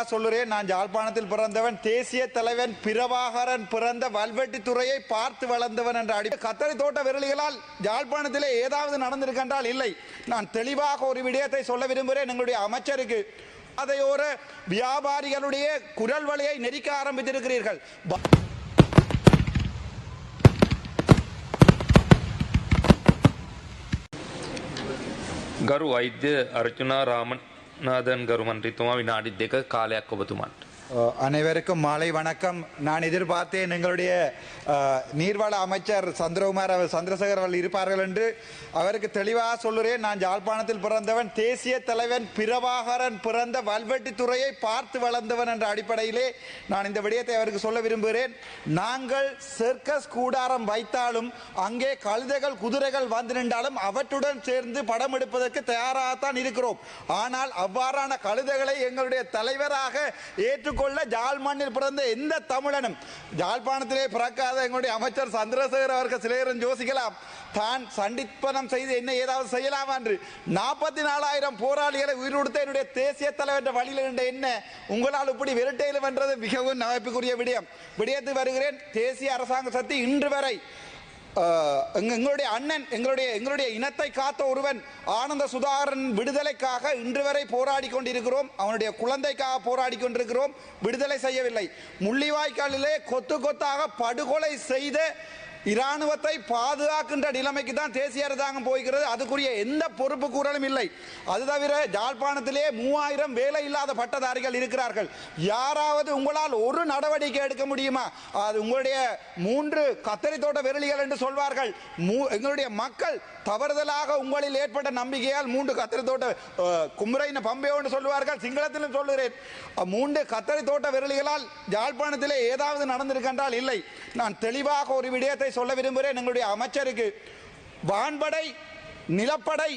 தெளிவாக சொல்லுறேன் நான் யாழ்ப்பாணத்தில் பிறந்தவன் தேசிய தலைவன் பிரபாகரன் பிறந்த வல்வெட்டித்துறையை பார்த்து வளர்ந்தவன் என்ற அடி கத்தரி தோட்ட விரலிகளால் யாழ்ப்பாணத்திலே ஏதாவது நடந்திருக்கின்றால் இல்லை நான் தெளிவாக ஒரு விடயத்தை சொல்ல விரும்புகிறேன் எங்களுடைய அமைச்சருக்கு அதையோர வியாபாரிகளுடைய குரல் வழியை நெரிக்க ஆரம்பித்திருக்கிறீர்கள் ப- ගරු වෛද්‍ය අර්ජුනා රාමනාදන් ගරු මන්ත්‍රීතුමා විනාඩි දෙක කාලයක් ඔබතුමන්ට. அனைவருக்கும் மாலை வணக்கம். நான் எதிர்பார்த்தேன் எங்களுடைய நீர்வள அமைச்சர் சந்திரகுமார் அவர் சந்திரசேகர் அவர்கள் இருப்பார்கள் என்று. அவருக்கு தெளிவாக சொல்லுறேன். நான் யாழ்ப்பாணத்தில் பிறந்தவன் தேசிய தலைவன் பிரபாகரன் பிறந்த வல்வெட்டித்துறையை பார்த்து வளர்ந்தவன் என்ற அடிப்படையிலே நான் இந்த விடயத்தை அவருக்கு சொல்ல விரும்புகிறேன். நாங்கள் சர்க்கஸ் கூடாரம் வைத்தாலும் அங்கே கழுதைகள் குதிரைகள் வந்து நின்றாலும் அவற்றுடன் சேர்ந்து படம் எடுப்பதற்கு தயாராகத்தான் இருக்கிறோம். ஆனால் அவ்வாறான கழுதைகளை எங்களுடைய தலைவராக ஏற்றுக்கொள்ள ஜாழ் மண்ணில் பிறந்த எந்த தமிழனும் ஜாழ்ப்பாணத்திலே பிறக்காத எங்களுடைய அமைச்சர் சந்திரசேகர் அவர்கள் சிலையரும் யோசிக்கலாம் தான் சண்டிப்பனம் செய்து என்ன ஏதாவது செய்யலாமா என்று. நாற்பத்தி நாலாயிரம் போராளிகளை உயிரோடுத்த என்னுடைய தேசிய தலைவர் வழியில் என்ற என்ன உங்களால் இப்படி விரட்டையிலும் என்றது மிகவும் நகைப்புக்குரிய விடயம். விடயத்து வருகிறேன் தேசிய அரசாங்க சக்தி இன்று வரை எங்களுடைய அண்ணன் எங்களுடைய எங்களுடைய இனத்தை காத்த ஒருவன் ஆனந்த சுதாகரன் விடுதலைக்காக இன்று வரை போராடி கொண்டிருக்கிறோம். அவனுடைய குழந்தைக்காக போராடி கொண்டிருக்கிறோம். விடுதலை செய்யவில்லை. முள்ளிவாய்க்காலிலே கொத்து கொத்தாக படுகொலை செய்த இராணுவத்தை பாதுகாக்கின்ற நிலைமைக்கு தான் தேசிய அரசாங்கம் போய்கிறது அதுக்குரிய எந்த பொறுப்பு கூறலும் இல்லை. அது தவிர ஜாழ்ப்பாணத்திலே மூவாயிரம் வேலை இல்லாத பட்டதாரிகள் இருக்கிறார்கள். யாராவது உங்களால் ஒரு நடவடிக்கை எடுக்க முடியுமா? அது உங்களுடைய மூன்று கத்தரி தோட்ட விரலிகள் என்று சொல்வார்கள். மூ- எங்களுடைய மக்கள் தவறுதலாக உங்களில் ஏற்பட்ட நம்பிக்கையால் மூன்று கத்தரி தோட்ட அஹ், பம்பையோ என்று சொல்வார்கள். சிங்களத்திலும் சொல்லுகிறேன். மூன்று கத்தரி தோட்ட விரலிகளால் யாழ்ப்பாணத்திலே ஏதாவது நடந்திருக்கின்றால் இல்லை. நான் தெளிவாக ஒரு விடயத்தை சொல்ல விரும்புகிறேன். எங்களுடைய அமைச்சருக்கு வான்படை நிலப்படை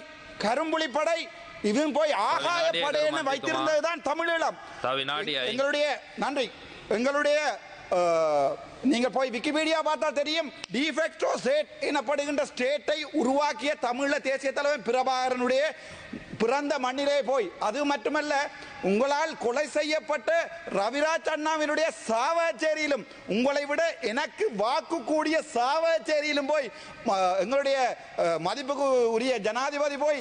கரும்புலிப்படை இதுவும் போய் ஆகாய வினாடி படை எடுக்க வைத்திருந்ததுதான் தமிழீழம். எங்களுடைய நன்றி. எங்களுடைய நீங்க போய் விக்கிபீடியா பார்த்தா தெரியும். டிஃபெக்டோ ஸ்டேட் எனப்படுகின்ற ஸ்டேட்டை உருவாக்கிய தமிழ தேசிய தலைவர் பிரபாகரனுடைய பிறந்த மண்ணிலே போய். அது மட்டுமல்ல உங்களால் கொலை செய்யப்பட்ட ரவிராஜ் அண்ணாவினுடைய சாவச்சேரியிலும் உங்களை விட எனக்கு வாக்கு கூடிய சாவச்சேரியிலும் போய் எங்களுடைய மதிப்புக்கு உரிய ஜனாதிபதி போய்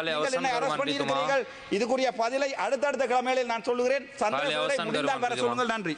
காலை அவசரம் இதுக்குரிய பதிலை அடுத்தடுத்த கிழமைகளில் நான் சொல்லுகிறேன். அவசரம் முடிந்தால் வர கருமாந்தித்துமா. சொல்லுங்கள் நன்றி.